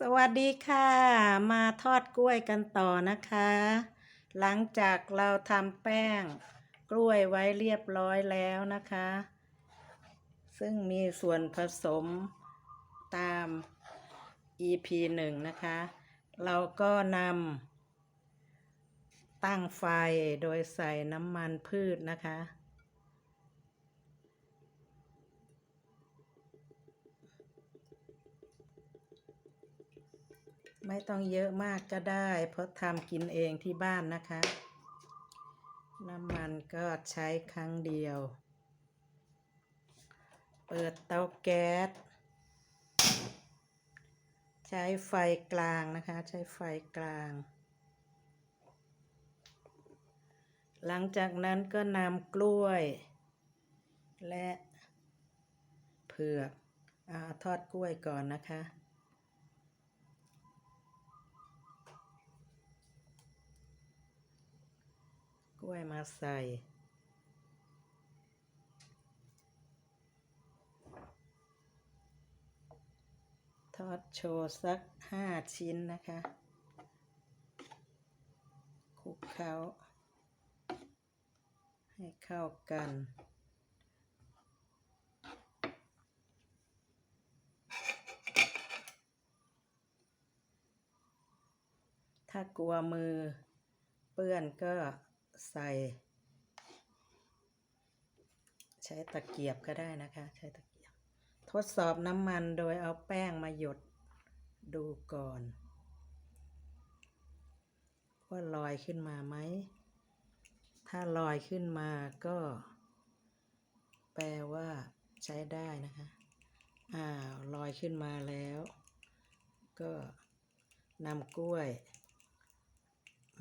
สวัสดีค่ะ มาทอดกล้วยกันต่อนะคะ หลังจากเราทำแป้งกล้วยไว้เรียบร้อยแล้วนะคะ ซึ่งมีส่วนผสมตาม EP หนึ่งนะคะ เราก็นำตั้งไฟโดยใส่น้ำมันพืชนะคะ ไม่ต้องเยอะมากก็ได้ เพราะทำกินเองที่บ้านนะคะ น้ำมันก็ใช้ครั้งเดียว เปิดเตาแก๊ส ใช้ไฟกลางนะคะ ใช้ไฟกลาง หลังจากนั้นก็นำกล้วย และเผือกอทอดกล้วยก่อนนะคะ กล้วยมาใส่ ทอดโชว์สักห้าชิ้นนะคะคลุกเคล้าให้เข้ากันถ้ากลัวมือเปื้อนก็ ใส่ ใช้ตะเกียบก็ได้นะคะ ใช้ตะเกียบ ทดสอบน้ำมันโดยเอาแป้งมาหยดดูก่อน ว่าลอยขึ้นมาไหม ถ้าลอยขึ้นมาก็ แปลว่าใช้ได้นะคะ อ้าวลอยขึ้นมาแล้ว ก็นำกล้วย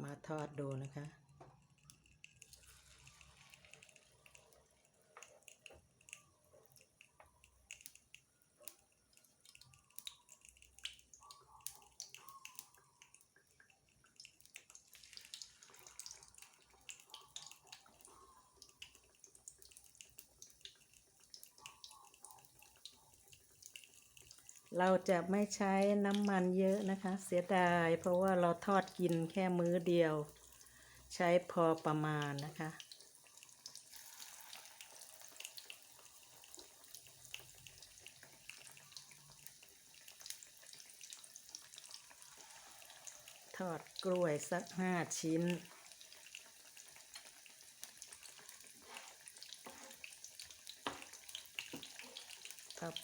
มาทอดดูนะคะ เราจะไม่ใช้น้ำมันเยอะนะคะ เสียดาย เพราะว่าเราทอดกินแค่มื้อเดียว ใช้พอประมาณนะคะ ทอดกล้วยสักห้าชิ้น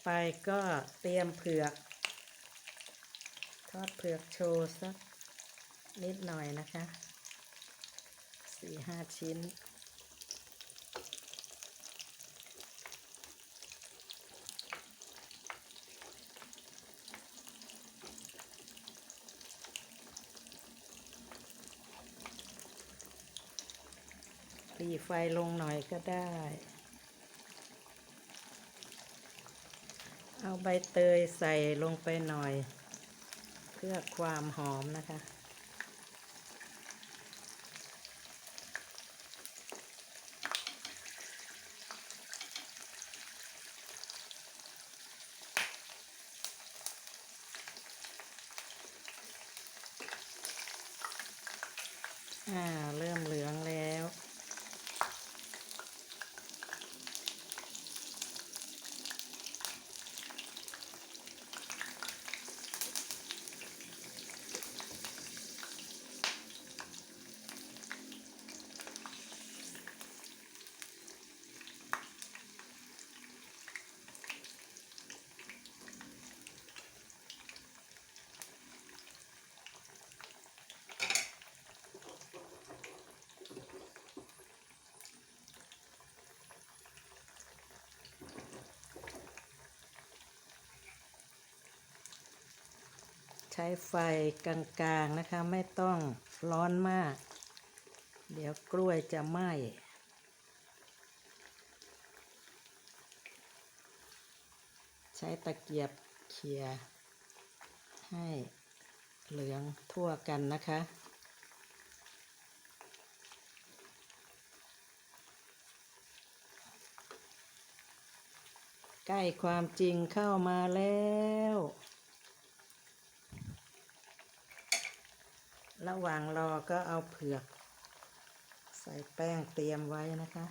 ไปก็เตรียมเผือก ทอดเผือกโชว์สักนิดหน่อยนะคะสี่ห้าชิ้น ตีไฟลงหน่อยก็ได้ เอาใบเตยใส่ลงไปหน่อย เพื่อความหอมนะคะ อ่า เริ่มเหลืองแล้ว ใช้ไฟกลางๆนะคะ ไม่ต้องร้อนมาก เดี๋ยวกล้วยจะไหม้ใช้ตะเกียบเขี่ยให้เหลืองทั่วกันนะคะใกล้ความจริงเข้ามาแล้ว ระหว่างรอก็เอาเผือก ใส่แป้งเตรียมไว้นะคะ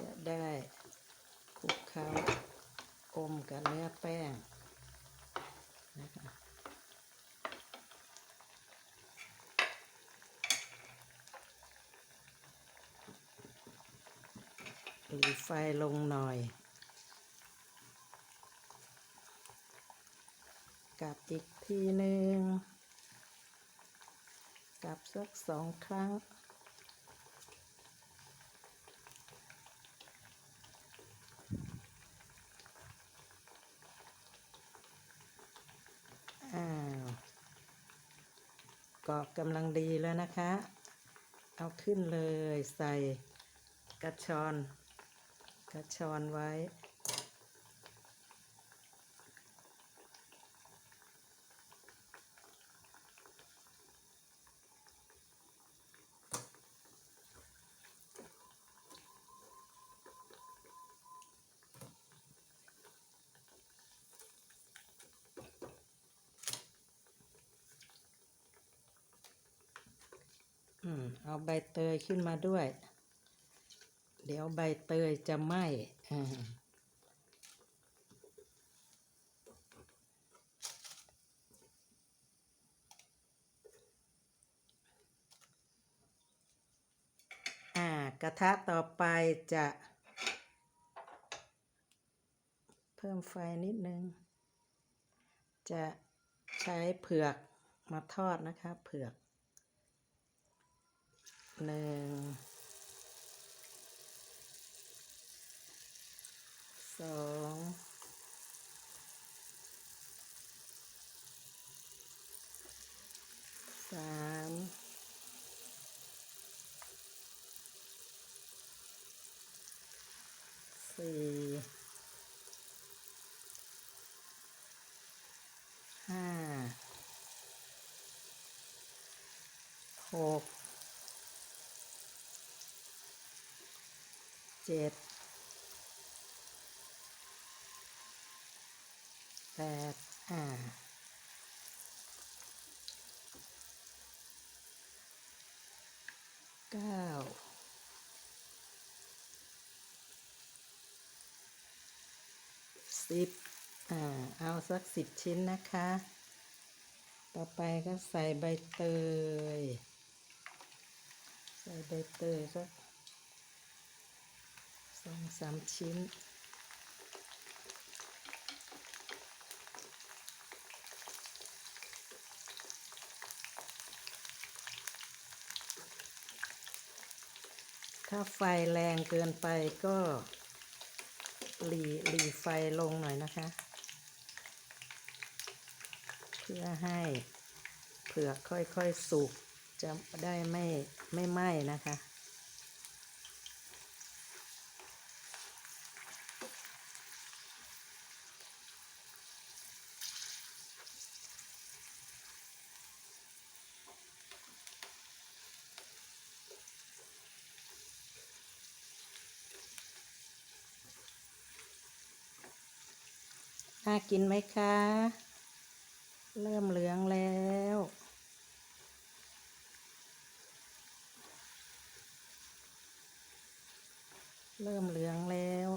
จะได้คลุกเคล้าอมกับเนื้อแป้งนะคะหลีไฟลงหน่อย กลับอีกทีหนึ่งกลับสักสองครั้ง อ้าวกรอบกำลังดีแล้วนะคะ เอาขึ้นเลยใส่กระชอน กระชอนไว้ เอาใบเตยขึ้นมาด้วย เดี๋ยวใบเตยจะไหม้อ่ากระทะต่อไปจะ เพิ่มไฟนิดนึง จะใช้เผือกมาทอดนะคะ เผือก หนึ่งสองสามสี่ห้าหก จ็ดแปดอ่าเก้าสิบอ่า เอาสักสิบชิ้นนะคะ ต่อไปก็ใส่ใบเตย ใส่ใบเตยสัก สองสามชิ้น ถ้าไฟแรงเกินไปก็หลีหลีไฟลงหน่อยนะคะ เพื่อให้เผือกค่อยๆสุกจะได้ไม่ไม่ไหม้นะคะ น่ากินไหมคะ เริ่มเหลืองแล้ว เริ่มเหลืองแล้ว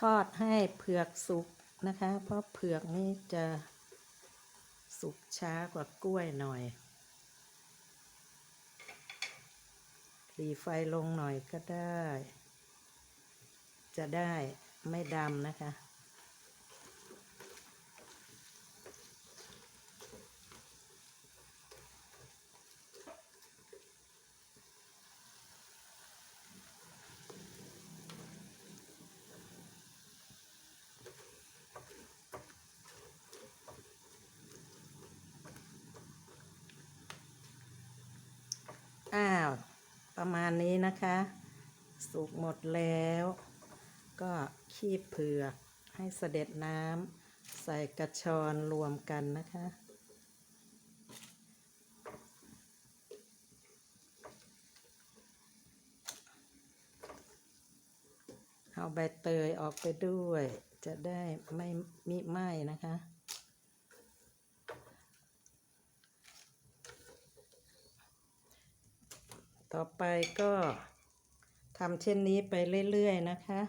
ทอดให้เผือกสุกนะคะ เพราะเผือกนี่จะสุกช้ากว่ากล้วยหน่อย หลีไฟลงหน่อยก็ได้ จะได้ไม่ดำนะคะ อ้าว ประมาณนี้นะคะ สุกหมดแล้ว ก็คีบเผือกให้เสด็จน้ำใส่กระชอนรวมกันนะคะเอาใบเตยออกไปด้วย จะได้ไม่มิไหม้นะคะ ต่อไปก็ทำเช่นนี้ไปเรื่อยๆนะคะ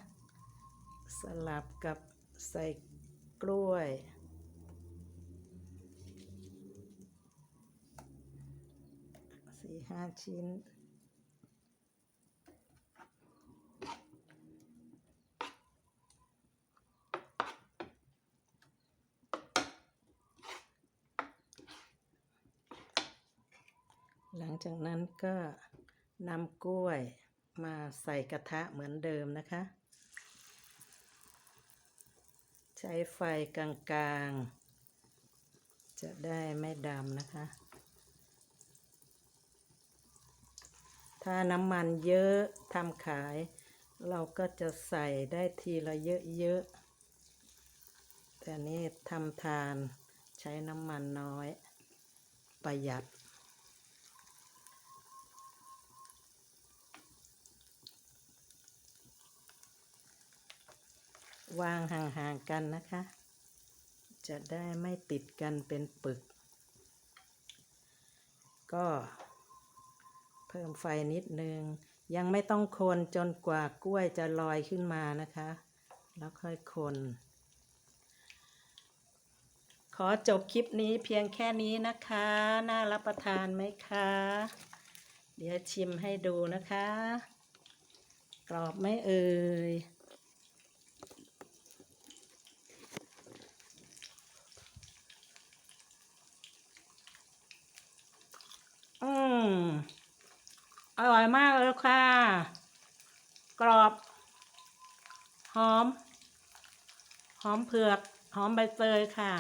สลับกับใส่กล้วยสี่ห้าชิ้นหลังจากนั้นก็ นำกล้วยมาใส่กระทะเหมือนเดิมนะคะ ใช้ไฟกลางๆ จะได้ไม่ดำนะคะ ถ้าน้ำมันเยอะทำขาย เราก็จะใส่ได้ทีละเยอะๆ แต่นี่ทำทานใช้น้ำมันน้อยประหยัด วางห่างๆกันนะคะ จะได้ไม่ติดกันเป็นปึก ก็เพิ่มไฟนิดนึง ยังไม่ต้องคนจนกว่ากล้วยจะลอยขึ้นมานะคะ แล้วค่อยคน ขอจบคลิปนี้เพียงแค่นี้นะคะ น่ารับประทานไหมคะ เดี๋ยวชิมให้ดูนะคะ กรอบไม่เอ่ย อืม อยมากเลยค่ะ กรอบ หอม หอมเผือก หอมใบเตยค่ะ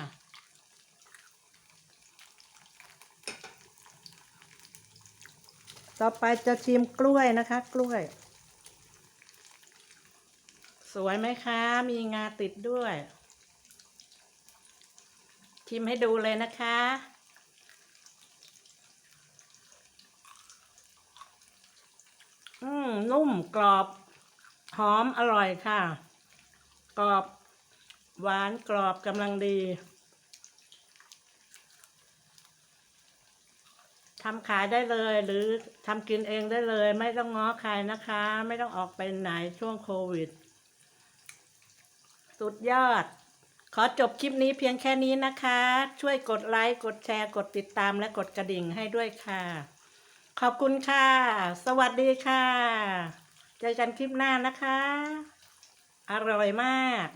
ต่อไปจะชิมกล้วยนะคะ กล้วย สวยไหมคะ มีงาติดด้วย ชิมให้ดูเลยนะคะ อืมนุ่มกรอบ หอมอร่อยค่ะ กรอบ หวานกรอบกำลังดีทำขายได้เลยหรือทำกินเองได้เลย ไม่ต้องง้อใครนะคะ ไม่ต้องออกไปไหนช่วงโควิด สุดยอด ขอจบคลิปนี้เพียงแค่นี้นะคะ ช่วยกดไลค์ กดแชร์ กดติดตามและกดกระดิ่งให้ด้วยค่ะ ขอบคุณค่ะ สวัสดีค่ะ เจอกันคลิปหน้านะคะ อร่อยมาก